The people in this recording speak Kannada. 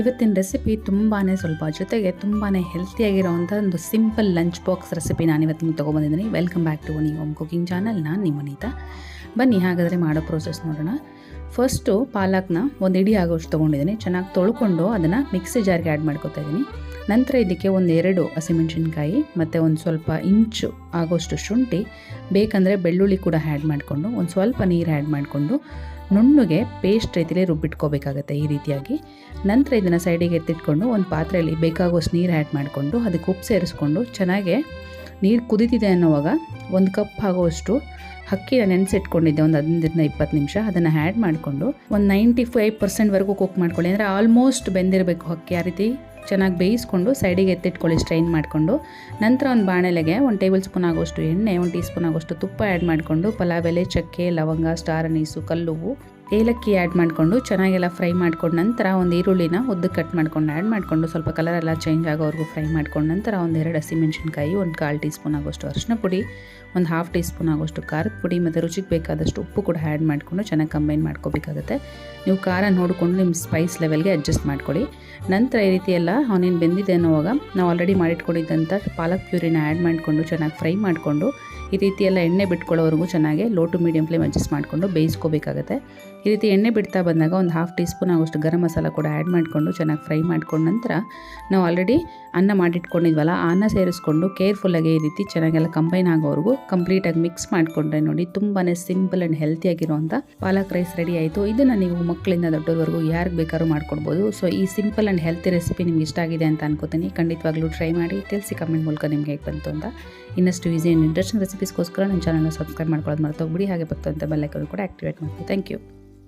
ಇವತ್ತಿನ ರೆಸಿಪಿ ತುಂಬಾ ಸ್ವಲ್ಪ, ಜೊತೆಗೆ ತುಂಬಾ ಹೆಲ್ತಿಯಾಗಿರೋವಂಥ ಒಂದು ಸಿಂಪಲ್ ಲಂಚ್ ಬಾಕ್ಸ್ ರೆಸಿಪಿ ನಾನು ಇವತ್ತು ನಿಮ್ಗೆ ತೊಗೊಬಂದಿದ್ದೀನಿ. ವೆಲ್ಕಮ್ ಬ್ಯಾಕ್ ಟು ನೀವು ಹೋಮ್ ಕುಕಿಂಗ್ ಚಾನಲ್ ನಾನು ನಿಮ್ಮ ಅನಿತಾ ಬನ್ನಿ, ಹಾಗಾದರೆ ಮಾಡೋ ಪ್ರೋಸೆಸ್ ನೋಡೋಣ. ಫಸ್ಟು ಪಾಲಕ್ನ ಒಂದು ಇಡಿ ಆಗೋಷ್ಟು ತೊಗೊಂಡಿದ್ದೀನಿ. ಚೆನ್ನಾಗಿ ತೊಳ್ಕೊಂಡು ಅದನ್ನು ಮಿಕ್ಸಿ ಜಾರ್ಗೆ ಆ್ಯಡ್ ಮಾಡ್ಕೊತಾ ಇದ್ದೀನಿ ನಂತರ ಇದಕ್ಕೆ ಒಂದು ಎರಡು ಹಸಿಮೆಣ್ಸಿನ್ಕಾಯಿ, ಮತ್ತು ಒಂದು ಸ್ವಲ್ಪ ಇಂಚು ಆಗೋಷ್ಟು ಶುಂಠಿ, ಬೇಕಂದರೆ ಬೆಳ್ಳುಳ್ಳಿ ಕೂಡ ಆ್ಯಡ್ ಮಾಡಿಕೊಂಡು, ಒಂದು ಸ್ವಲ್ಪ ನೀರು ಆ್ಯಡ್ ಮಾಡಿಕೊಂಡು ನುಣ್ಣಗೆ ಪೇಸ್ಟ್ ರೀತಿಯಲ್ಲಿ ರುಬ್ಬಿಟ್ಕೋಬೇಕಾಗತ್ತೆ ಈ ರೀತಿಯಾಗಿ. ನಂತರ ಇದನ್ನು ಸೈಡಿಗೆ ಎತ್ತಿಟ್ಕೊಂಡು ಒಂದು ಪಾತ್ರೆಯಲ್ಲಿ ಬೇಕಾಗುವಷ್ಟು ನೀರು ಆ್ಯಡ್ ಮಾಡಿಕೊಂಡು ಅದಕ್ಕೆ ಉಪ್ಪು ಸೇರಿಸ್ಕೊಂಡು ಚೆನ್ನಾಗೆ ನೀರು ಕುದೀತಿದೆ ಅನ್ನೋವಾಗ ಒಂದು ಕಪ್ ಆಗುವಷ್ಟು ಅಕ್ಕಿನ ನೆನೆಸಿಟ್ಕೊಂಡಿದ್ದೆ, ಒಂದು ಹದಿನೈದರಿಂದ ಇಪ್ಪತ್ತು ನಿಮಿಷ. ಅದನ್ನು ಆ್ಯಡ್ ಮಾಡಿಕೊಂಡು ಒಂದು ನೈಂಟಿ ಫೈವ್ ಪರ್ಸೆಂಟ್ವರೆಗೂ ಕುಕ್ ಮಾಡ್ಕೊಳ್ಳಿ. ಅಂದರೆ ಆಲ್ಮೋಸ್ಟ್ ಬೆಂದಿರಬೇಕು ಅಕ್ಕಿ ಆ ರೀತಿ. ಚೆನ್ನಾಗಿ ಬೇಯಿಸ್ಕೊಂಡು ಸೈಡಿಗೆ ಎತ್ತಿಟ್ಕೊಳ್ಳಿ ಸ್ಟ್ರೈನ್ ಮಾಡಿಕೊಂಡು. ನಂತರ ಒಂದು ಬಾಣಲೆಗೆ ಒಂದು ಟೇಬಲ್ ಸ್ಪೂನ್ ಆಗೋಷ್ಟು ಎಣ್ಣೆ, ಒಂದು ಟೀ ಸ್ಪೂನ್ ಆಗೋಷ್ಟು ತುಪ್ಪ ಆ್ಯಡ್ ಮಾಡಿಕೊಂಡು, ಪಲಾವ್, ಎಲೆ, ಚಕ್ಕೆ, ಲವಂಗ, ಸ್ಟಾರ್, ಅನೀಸು, ಕಲ್ಲುವು. ಏಲಕ್ಕಿ ಆ್ಯಡ್ ಮಾಡಿಕೊಂಡು ಚೆನ್ನಾಗೆಲ್ಲ ಫ್ರೈ ಮಾಡ್ಕೊಂಡು ನಂತರ ಒಂದು ಈರುಳ್ಳಿನ ಉದ್ದು ಕಟ್ ಮಾಡ್ಕೊಂಡು ಆ್ಯಡ್ ಮಾಡಿಕೊಂಡು ಸ್ವಲ್ಪ ಕಲರ್ ಎಲ್ಲ ಚೇಂಜ್ ಆಗೋವರೆಗೂ ಫ್ರೈ ಮಾಡ್ಕೊಂಡು ನಂತರ ಒಂದು ಎರಡು ಹಸಿಮೆಣ್ಸಿನ್ಕಾಯಿ ಒಂದು ಕಾಲು ಟೀ ಸ್ಪೂನ್ ಆಗೋಷ್ಟು ಅರಿಶಿನ ಪುಡಿ, ಒಂದು ಹಾಫ್ ಟೀ ಸ್ಪೂನ್ ಆಗೋಷ್ಟು ಖಾರದ ಪುಡಿ ಮತ್ತು ರುಚಿಗೆ ಬೇಕಾದಷ್ಟು ಉಪ್ಪು ಕೂಡ ಆ್ಯಡ್ ಮಾಡಿಕೊಂಡು ಚೆನ್ನಾಗಿ ಕಂಬೈನ್ ಮಾಡ್ಕೋಬೇಕಾಗುತ್ತೆ. ನೀವು ಖಾರ ನೋಡಿಕೊಂಡು ನಿಮ್ಮ ಸ್ಪೈಸ್ ಲೆವೆಲ್ಗೆ ಅಡ್ಜಸ್ಟ್ ಮಾಡ್ಕೊಳ್ಳಿ. ನಂತರ ಈ ರೀತಿ ಎಲ್ಲ ಅವನೇನು ಬೆಂದಿದೆ ಅನ್ನೋವಾಗ ನಾವು ಆಲ್ರೆಡಿ ಮಾಡಿಟ್ಕೊಂಡಿದ್ದಂಥ ಪಾಲಕ್ ಪ್ಯೂರಿನ ಆ್ಯಡ್ ಮಾಡಿಕೊಂಡು ಚೆನ್ನಾಗಿ ಫ್ರೈ ಮಾಡಿಕೊಂಡು ಈ ರೀತಿ ಎಲ್ಲ ಎಣ್ಣೆ ಬಿಟ್ಕೊಳ್ಳೋವರೆಗೂ ಚೆನ್ನಾಗಿ low to medium flame adjust ಮಾಡಿಕೊಂಡು ಬೇಯಿಸ್ಕೋಬೇಕಾಗುತ್ತೆ. ಈ ರೀತಿ ಎಣ್ಣೆ ಬಿಡ್ತಾ ಬಂದಾಗ ಒಂದು ಹಾಫ್ ಟೀ ಸ್ಪೂನ್ ಆಗೋಷ್ಟು ಗರಂ ಮಸಾಲ ಕೂಡ ಆ್ಯಡ್ ಮಾಡಿಕೊಂಡು ಚೆನ್ನಾಗಿ ಫ್ರೈ ಮಾಡ್ಕೊಂಡ ನಂತರ ನಾವು ಆಲ್ರೆಡಿ ಅನ್ನ ಮಾಡಿಟ್ಕೊಂಡಿದ್ವಲ್ಲ ಅನ್ನ ಸೇರಿಸ್ಕೊಂಡು ಕೇರ್ಫುಲ್ಲಾಗಿ ಈ ರೀತಿ ಚೆನ್ನಾಗೆಲ್ಲ ಕಂಬೈನ್ ಆಗೋವರೆಗೂ ಕಂಪ್ಲೀಟಾಗಿ ಮಿಕ್ಸ್ ಮಾಡಿಕೊಂಡ್ರೆ ನೋಡಿ ತುಂಬಾ ಸಿಂಪಲ್ ಆ್ಯಂಡ್ ಹೆಲ್ತಿಯಾಗಿರುವಂಥ ಪಾಲಕ್ ರೈಸ್ ರೆಡಿ ಆಯಿತು. ಇದನ್ನು ನೀವು ಮಕ್ಕಳಿಂದ ದೊಡ್ಡವರೆಗೂ ಯಾರಿಗೆ ಬೇಕಾದ್ರೂ ಮಾಡ್ಕೊಡ್ಬೋದು. ಸೊ ಈ ಸಿಂಪಲ್ ಆ್ಯಂಡ್ ಹೆಲ್ತಿ ರೆಸಿಪಿ ನಿಮ್ಗೆ ಇಷ್ಟ ಆಗಿದೆ ಅಂತ ಅನ್ಕೋತೀನಿ. ಖಂಡಿತವಾಗ್ಲೂ ಟ್ರೈ ಮಾಡಿ, ತಿಳಿಸಿ ಕಮೆಂಟ್ ಮೂಲಕ ನಿಮ್ಗೆ ಹೇಗೆ ಬಂತು ಅಂತ. ಇನ್ನಷ್ಟು ಈಸಿ ಆ್ಯಂಡ್ ಇಂಟ್ರೆಸ್ಟಿಂಗ್ ರೆಸಿಪೀಸ್ಗೋಸ್ಕರ ನನ್ನ ಚಾನಲ್ನ ಸಬ್ಸ್ಕ್ರೈಬ್ ಮಾಡ್ಕೊಳ್ಳೋದು ಮರ್ತೋಗ್ಬಿಡಿ. ಹಾಗೆ ಬರ್ತಂತ ಬೆಲ್ಲೈಕನ್ನು ಕೂಡ ಆ್ಯಕ್ಟಿವೇಟ್ ಮಾಡ್ತೀವಿ ಥ್ಯಾಂಕ್ ಯು.